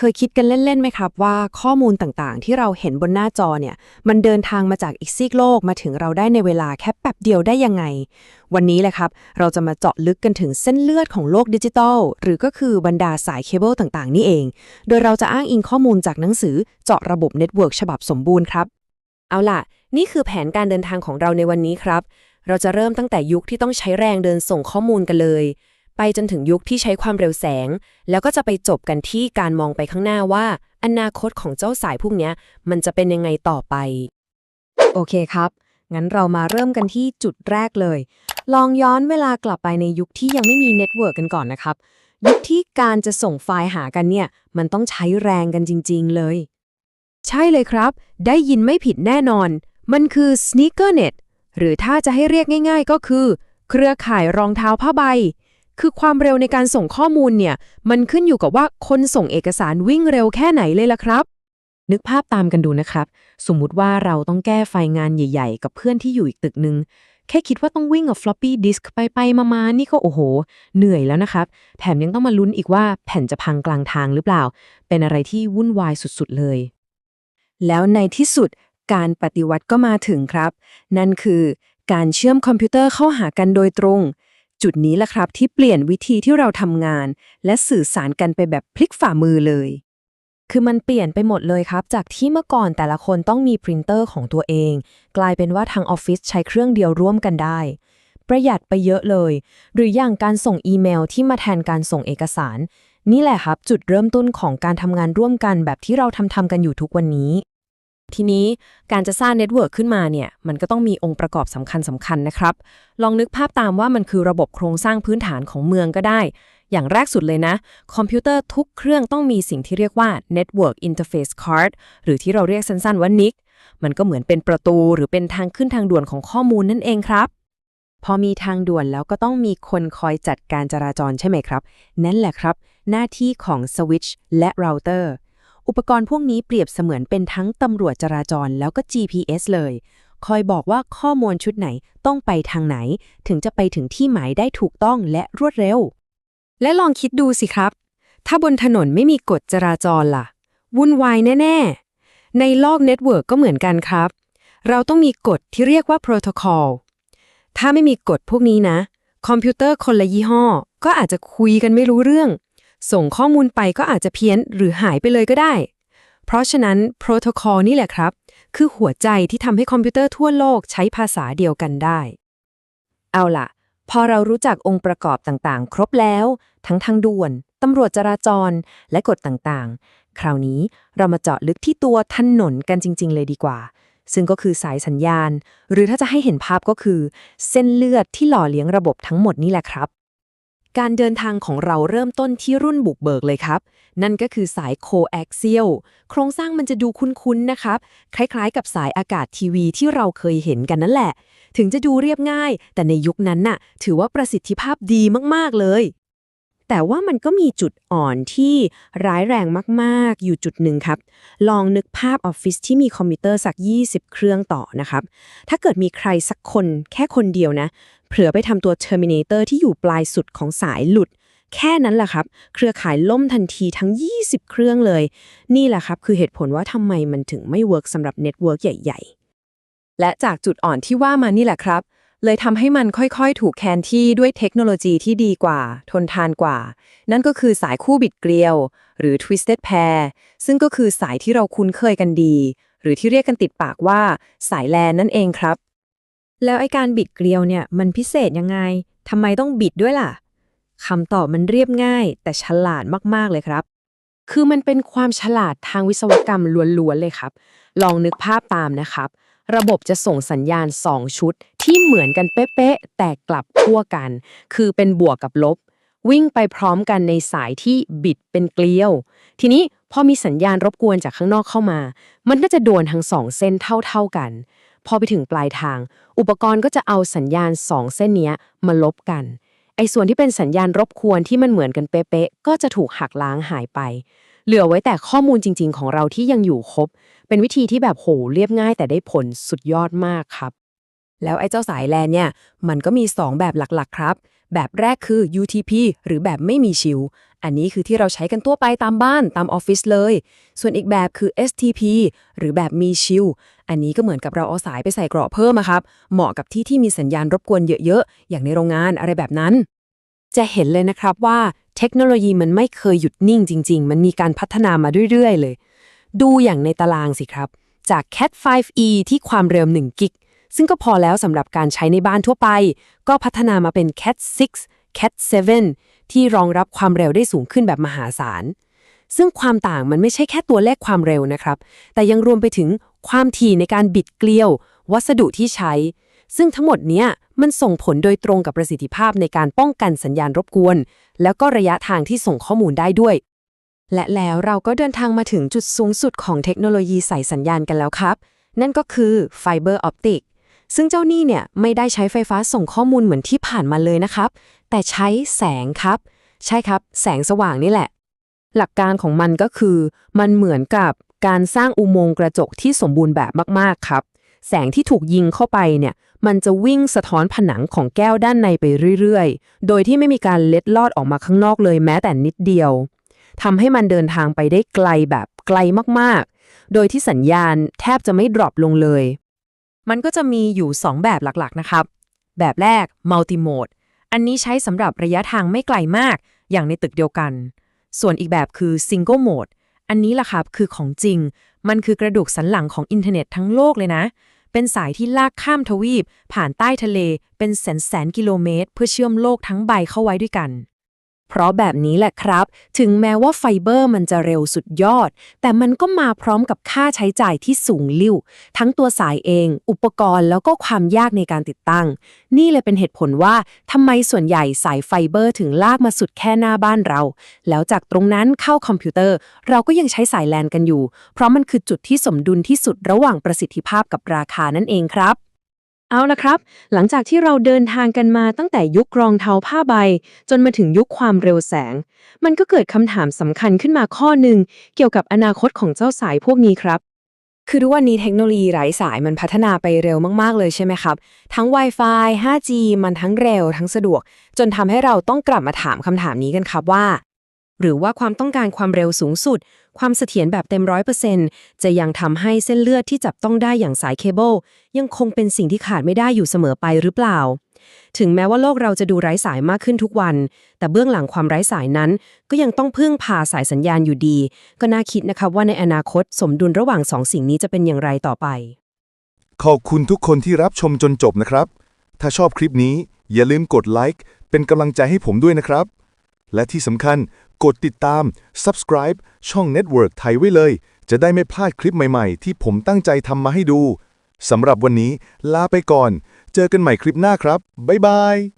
เคยคิดกันเล่นๆไหมครับว่าข้อมูลต่างๆ ที่เราเห็นบนหน้าจอเนี่ย มันเดินทางมาจากอีกซีกโลกมาถึงเราได้ในเวลาแค่แป๊บเดียวได้ยังไง วันนี้แหละครับ เราจะมาเจาะลึกกันถึงเส้นเลือดของโลกดิจิทัล หรือก็คือบรรดาสายเคเบิลต่างๆ นี่เอง โดยเราจะอ้างอิงข้อมูลจากหนังสือเจาะระบบเน็ตเวิร์กฉบับสมบูรณ์ครับ เอาล่ะ นี่คือแผนการเดินทางของเราในวันนี้ครับ เราจะเริ่มตั้งแต่ยุคที่ต้องใช้แรงเดินส่งข้อมูลกันเลย ไปจนถึงยุคที่ใช้ความเร็วแสง แล้วก็จะไปจบกันที่การมองไปข้างหน้าว่า อนาคตของเจ้าสายพวกเนี้ยมันจะเป็นยังไงต่อไป โอเคครับ งั้นเรามาเริ่มกันที่จุดแรกเลย ลองย้อนเวลากลับไปในยุคที่ยังไม่มีเน็ตเวิร์กกันก่อนนะครับ ยุคที่การจะส่งไฟล์หากันเนี่ย มันต้องใช้แรงกันจริง ๆ เลย ใช่เลยครับ ได้ยินไม่ผิดแน่นอน มันคือ sneakernet หรือถ้าจะให้เรียกง่าย ๆ ก็คือ เครือข่ายรองเท้าผ้าใบ คือความเร็วในการส่งข้อมูลเนี่ย มันขึ้นอยู่กับว่าคนส่งเอกสารวิ่งเร็วแค่ไหนเลยล่ะครับ นึกภาพตามกันดูนะครับ สมมุติว่าเราต้องแก้ไฟล์งานใหญ่ ๆ กับเพื่อนที่อยู่อีกตึกหนึ่งแค่คิดว่าต้องวิ่งกับ floppy disk ไปไปๆมาๆนี่ก็โอ้โห เหนื่อยแล้วนะครับ แถมยังต้องมาลุ้นอีกว่าแผ่นจะพังกลางทางหรือเปล่า เป็นอะไรที่วุ่นวายสุดๆเลย แล้วในที่สุดการปฏิวัติก็มาถึงครับ นั่นคือการเชื่อมคอมพิวเตอร์เข้าหากันโดยตรง จุดนี้แหละครับที่เปลี่ยนวิธีที่เราทำงาน และสื่อสารกันไปแบบพลิกฝ่ามือเลย คือมันเปลี่ยนไปหมดเลยครับ จากที่เมื่อก่อนแต่ละคนต้องมีปรินเตอร์ของตัวเอง กลายเป็นว่าทางออฟฟิศใช้เครื่องเดียวร่วมกันได้ ประหยัดไปเยอะเลย หรืออย่างการส่งอีเมลที่มาแทนการส่งเอกสาร นี่แหละครับ จุดเริ่มต้นของการทำงานร่วมกันแบบที่เราทำทำกันอยู่ทุกวันนี้ ทีนี้การจะสร้างเน็ตเวิร์กขึ้นมาเนี่ยมันก็ต้องมีองค์ประกอบสำคัญสำคัญนะครับ ลองนึกภาพตามว่ามันคือระบบโครงสร้างพื้นฐานของเมืองก็ได้ อย่างแรกสุดเลยนะ คอมพิวเตอร์ทุกเครื่องต้องมีสิ่งที่เรียกว่า Network Interface Card หรือที่เราเรียกสั้นๆว่า NIC มันก็เหมือนเป็นประตูหรือเป็นทางขึ้นทางด่วนของข้อมูลนั่นเองครับพอมีทางด่วนแล้วก็ต้องมีคนคอยจัดการจราจรใช่ไหมครับ นั่นแหละครับ หน้าที่ของสวิตช์และเราเตอร์ อุปกรณ์พวกนี้เปรียบเสมือนเป็นทั้งตำรวจจราจรแล้วก็ GPS เลย คอยบอกว่าข้อมูลชุดไหนต้องไปทางไหน ถึงจะไปถึงที่หมายได้ถูกต้องและรวดเร็ว และลองคิดดูสิครับ ถ้าบนถนนไม่มีกฎจราจรล่ะ วุ่นวายแน่ ๆ ในโลกเน็ตเวิร์กก็เหมือนกันครับ เราต้องมีกฎที่เรียกว่าโปรโตคอลถ้าไม่มีกฎพวกนี้นะ คอมพิวเตอร์คนละยี่ห้อ ก็อาจจะคุยกันไม่รู้เรื่อง ส่งข้อมูลไปก็อาจจะเพี้ยนหรือหายไปเลยก็ได้ เพราะฉะนั้นโปรโตคอลนี่แหละครับ คือหัวใจที่ทำให้คอมพิวเตอร์ทั่วโลกใช้ภาษาเดียวกันได้ เอาล่ะ พอเรารู้จักองค์ประกอบต่างๆ ครบแล้ว ทั้งทางด่วนตำรวจจราจร และกฎต่างๆ คราวนี้เรามาเจาะลึกที่ตัวถนนกันจริง ๆ เลยดีกว่า ซึ่งก็คือสายสัญญาณ หรือถ้าจะให้เห็นภาพก็คือ เส้นเลือดที่หล่อเลี้ยงระบบทั้งหมดนี่แหละครับ การเดินทางของเราเริ่มต้นที่รุ่นบุกเบิกเลยครับ นั่นก็คือสายโคแอคเซียลโครงสร้างมันจะดูคุ้นๆนะครับ คล้ายๆ กับสายอากาศทีวีที่เราเคยเห็นกันนั่นแหละ ถึงจะดูเรียบง่าย แต่ในยุคนั้นน่ะ ถือว่าประสิทธิภาพดีมากๆเลย แต่ว่ามันก็มีจุดอ่อนที่ร้ายแรงมากๆ อยู่จุดหนึ่งครับ ลองนึกภาพออฟฟิศที่มีคอมพิวเตอร์สัก 20 เครื่องต่อนะครับ ถ้าเกิดมีใครสักคนแค่คนเดียวนะ เผลอไปทำตัว Terminator ที่อยู่ปลายสุดของสายหลุด แค่นั้นแหละครับ เครือข่ายล่มทันทีทั้ง 20 เครื่องเลย นี่แหละครับคือเหตุผลว่าทำไมมันถึงไม่เวิร์กสำหรับเน็ตเวิร์กใหญ่ ๆ และจากจุดอ่อนที่ว่ามานี่แหละครับ เลยทำให้มันค่อยๆ ถูกแคนที่ด้วยเทคโนโลยีที่ดีกว่า ทนทานกว่า นั่นก็คือสายคู่บิดเกลียว หรือ twisted pair ซึ่งก็คือสายที่เราคุ้นเคยกันดี หรือที่เรียกกันติดปากว่า สายแลนนั่นเองครับ แล้วไอการบิดเกลียวเนี่ยมันพิเศษยังไงทำไมต้องบิดด้วยล่ะคำตอบมันเรียบง่าย แต่ฉลาดมากๆเลยครับ คือมันเป็นความฉลาดทางวิศวกรรมล้วนๆเลยครับ ลองนึกภาพตามนะครับ ระบบจะส่งสัญญาณ 2 ชุด ที่เหมือนกันเป๊ะๆแต่กลับขั้วกัน คือเป็นบวกกับลบ วิ่งไปพร้อมกันในสายที่บิดเป็นเกลียว ทีนี้พอมีสัญญาณรบกวนจากข้างนอกเข้ามา มันก็จะโดนทั้งสองเส้นเท่า ๆกัน พอไปถึงปลายทาง อุปกรณ์ก็จะเอาสัญญาณ 2 เส้นนี้มาลบกันไอ้ส่วนที่เป็นสัญญาณรบกวนที่มันเหมือนกันเป๊ะๆก็จะถูกหักล้างหายไป เหลือไว้แต่ข้อมูลจริง ๆ ของเราที่ยังอยู่ครบ เป็นวิธีที่แบบโหเรียบง่ายแต่ได้ผลสุดยอดมากครับ แล้วไอ้เจ้าสายแลนเนี่ย มันก็มี 2 แบบหลักๆ ครับ แบบแรกคือ UTP หรือแบบไม่มีชิลอันนี้คือที่เราใช้กันทั่วไปตามบ้านตามออฟฟิศเลย ส่วนอีกแบบคือ STP หรือแบบมีชิลอันนี้ก็เหมือนกับเราเอาสายไปใส่เกราะเพิ่มครับ เหมาะกับที่ที่มีสัญญาณรบกวนเยอะๆ อย่างในโรงงานอะไรแบบนั้นจะเห็นเลยนะครับว่า เทคโนโลยีมันไม่เคยหยุดนิ่งจริง ๆ มันมีการพัฒนามาเรื่อย ๆ เลย ดูอย่างในตารางสิครับ จาก Cat 5e ที่ความเร็ว1กิก ซึ่งก็พอแล้วสำหรับการใช้ในบ้านทั่วไป ก็พัฒนามาเป็น Cat 6 Cat 7 ที่รองรับความเร็วได้สูงขึ้นแบบมหาศาล ซึ่งความต่างมันไม่ใช่แค่ตัวเลขความเร็วนะครับ แต่ยังรวมไปถึงความถี่ในการบิดเกลียว วัสดุที่ใช้ ซึ่งทั้งหมดเนี้ยมันส่งผลโดยตรงกับประสิทธิภาพในการป้องกันสัญญาณรบกวน แล้วก็ระยะทางที่ส่งข้อมูลได้ด้วย และแล้วเราก็เดินทางมาถึงจุดสูงสุดของเทคโนโลยีสายสัญญาณกันแล้วครับ นั่นก็คือไฟเบอร์ออปติกซึ่งเจ้านี่เนี่ยไม่ได้ใช้ไฟฟ้าส่งข้อมูลเหมือนที่ผ่านมาเลยนะครับ แต่ใช้แสงครับ ใช่ครับ แสงสว่างนี่แหละ หลักการของมันก็คือ มันเหมือนกับการสร้างอุโมงค์กระจกที่สมบูรณ์แบบมากๆครับ แสงที่ถูกยิงเข้าไปเนี่ย มันจะวิ่งสะท้อนผนังของแก้วด้านในไปเรื่อยๆ โดยที่ไม่มีการเล็ดลอดออกมาข้างนอกเลยแม้แต่นิดเดียวทำให้มันเดินทางไปได้ไกลแบบไกลมากๆ โดยที่สัญญาณแทบจะไม่ดรอปลงเลย มันก็จะมีอยู่ 2 แบบหลักๆ นะครับ แบบแรก Multimode อันนี้ใช้สำหรับระยะทางไม่ไกลมาก อย่างในตึกเดียวกัน ส่วนอีกแบบคือ Single Mode อันนี้ล่ะครับคือของจริง มันคือกระดูกสันหลังของอินเทอร์เน็ตทั้งโลกเลยนะ เป็นสายที่ลากข้ามทวีป ผ่านใต้ทะเล เป็นแสนแสนกิโลเมตร เพื่อเชื่อมโลกทั้งใบเข้าไว้ด้วยกัน เพราะแบบนี้แหละครับ ถึงแม้ว่าไฟเบอร์มันจะเร็วสุดยอด แต่มันก็มาพร้อมกับค่าใช้จ่ายที่สูงลิ่ว ทั้งตัวสายเอง อุปกรณ์แล้วก็ความยากในการติดตั้ง นี่เลยเป็นเหตุผลว่าทำไมส่วนใหญ่สายไฟเบอร์ถึงลากมาสุดแค่หน้าบ้านเรา แล้วจากตรงนั้นเข้าคอมพิวเตอร์ เราก็ยังใช้สายแลนกันอยู่ เพราะมันคือจุดที่สมดุลที่สุดระหว่างประสิทธิภาพกับราคานั่นเองครับ เอาละครับ หลังจากที่เราเดินทางกันมาตั้งแต่ยุครองเท้าผ้าใบ จนมาถึงยุคความเร็วแสง มันก็เกิดคำถามสำคัญขึ้นมาข้อหนึ่งเกี่ยวกับอนาคตของเจ้าสายพวกนี้ครับ คือทุกวันนี้เทคโนโลยีไร้สายมันพัฒนาไปเร็วมาก ๆ เลยใช่ไหมครับ ทั้ง Wi-Fi 5G มันทั้งเร็วทั้งสะดวก จนทำให้เราต้องกลับมาถามคำถามนี้กันครับว่า หรือว่าความต้องการความเร็วสูงสุด ความเสถียรแบบเต็มร้อยเปอร์เซ็นต์จะยังทำให้เส้นเลือดที่จับต้องได้อย่างสายเคเบิลยังคงเป็นสิ่งที่ขาดไม่ได้อยู่เสมอไปหรือเปล่า ถึงแม้ว่าโลกเราจะดูไร้สายมากขึ้นทุกวัน แต่เบื้องหลังความไร้สายนั้น ก็ยังต้องพึ่งพาสายสัญญาณอยู่ดี ก็น่าคิดนะครับว่าในอนาคตสมดุลระหว่างสองสิ่งนี้จะเป็นอย่างไรต่อไป ขอบคุณทุกคนที่รับชมจนจบนะครับ ถ้าชอบคลิปนี้อย่าลืมกดไลค์เป็นกำลังใจให้ผมด้วยนะครับ และที่สำคัญ กดติดตาม subscribe ช่อง Network ไทยไว้เลย จะได้ไม่พลาดคลิปใหม่ๆ ที่ผมตั้งใจทำมาให้ดู สำหรับวันนี้ลาไปก่อน เจอกันใหม่คลิปหน้าครับ บ๊ายบาย